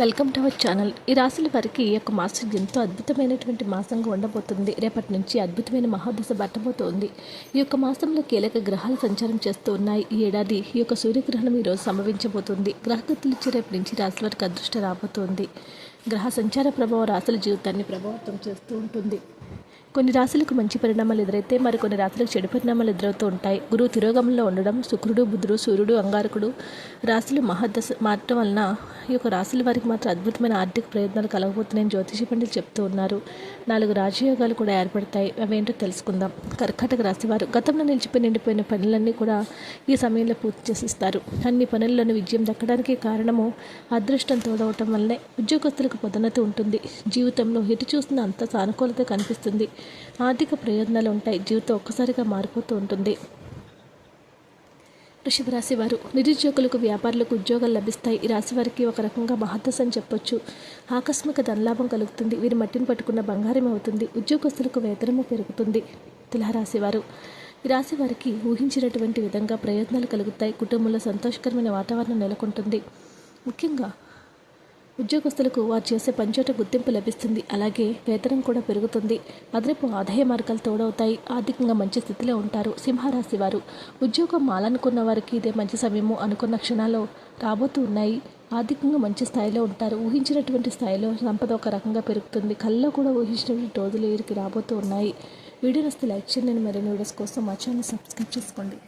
Welcome to our channel. ఈ రాశుల వారికి ఈ యొక్క మాసం ఎంతో అద్భుతమైనటువంటి మాసంగా ఉండబోతుంది. రేపటి నుంచి అద్భుతమైన మహాదశ పట్టబోతోంది ఈ యొక్క మాసంలో కీలక గ్రహాలు సంచారం చేస్తూ ఉన్నాయి. ఈ ఏడాది ఈ యొక్క సూర్యగ్రహణం ఈరోజు సంభవించబోతుంది. గ్రహగతులు ఇచ్చి రేపటి నుంచి రాశుల వారికి అదృష్టం రాబోతోంది. గ్రహ సంచార ప్రభావం రాశుల జీవితాన్ని ప్రభావితం చేస్తూ ఉంటుంది. కొన్ని రాశులకు మంచి పరిణామాలు ఎదురైతే మరికొన్ని రాశులకు చెడు పరిణామాలు ఎదురవుతూ ఉంటాయి. గురువు తిరోగమంలో ఉండడం శుక్రుడు బుధుడు సూర్యుడు అంగారకుడు రాశులు మహాదశ మారటం వలన ఈ యొక్క రాశుల వారికి మాత్రం అద్భుతమైన ఆర్థిక ప్రయత్నాలు కలగబోతున్నాయని జ్యోతిష పండితులు చెప్తూ ఉన్నారు. నాలుగు రాజయోగాలు కూడా ఏర్పడతాయి. అవేంటో తెలుసుకుందాం. కర్కాటక రాశి వారు గతంలో నిలిచిపోయి నిండిపోయిన పనులన్నీ కూడా ఈ సమయంలో పూర్తి చేసిస్తారు. అన్ని పనుల్లోనూ విజయం దక్కడానికి కారణము అదృష్టం తోడవటం వల్లే ఉద్యోగస్తులకు పదోన్నతి ఉంటుంది. జీవితంలో ఎటు చూసిన అంత సానుకూలత కనిపిస్తుంది. ఆర్థిక ప్రయోజనాలు ఉంటాయి. జీవితం ఒక్కసారిగా మారిపోతూ ఉంటుంది. వృషభ వారు నిరుద్యోగులకు వ్యాపారులకు ఉద్యోగాలు లభిస్తాయి. ఈ రాశి వారికి ఒక రకంగా మహత్తస్ అని చెప్పొచ్చు. ఆకస్మిక ధనలాభం కలుగుతుంది. వీరి మట్టిని పట్టుకున్న బంగారం అవుతుంది. ఉద్యోగస్తులకు వేతనము పెరుగుతుంది. తులారాశి వారు ఈ రాశి వారికి ఊహించినటువంటి విధంగా ప్రయోజనాలు కలుగుతాయి. కుటుంబంలో సంతోషకరమైన వాతావరణం నెలకొంటుంది. ముఖ్యంగా ఉద్యోగస్తులకు వారు చేసే పనిచోట గుర్తింపు లభిస్తుంది. అలాగే వేతనం కూడా పెరుగుతుంది. అదనపు ఆదాయ మార్గాలు తోడవుతాయి. ఆర్థికంగా మంచి స్థితిలో ఉంటారు. సింహరాశి వారు. ఉద్యోగం మాలనుకున్న వారికి ఇదే మంచి సమయము అనుకున్న క్షణాల్లో రాబోతూ ఉన్నాయి. ఆర్థికంగా మంచి స్థాయిలో ఉంటారు. ఊహించినటువంటి స్థాయిలో సంపద ఒక రకంగా పెరుగుతుంది. కళ్ళలో కూడా ఊహించినటువంటి రోజులు వీరికి రాబోతూ ఉన్నాయి. వీడియో నస్తే లైక్ చేయండి. మరిన్ని వీడియోస్ కోసం మా ఛానల్ సబ్స్క్రైబ్ చేసుకోండి.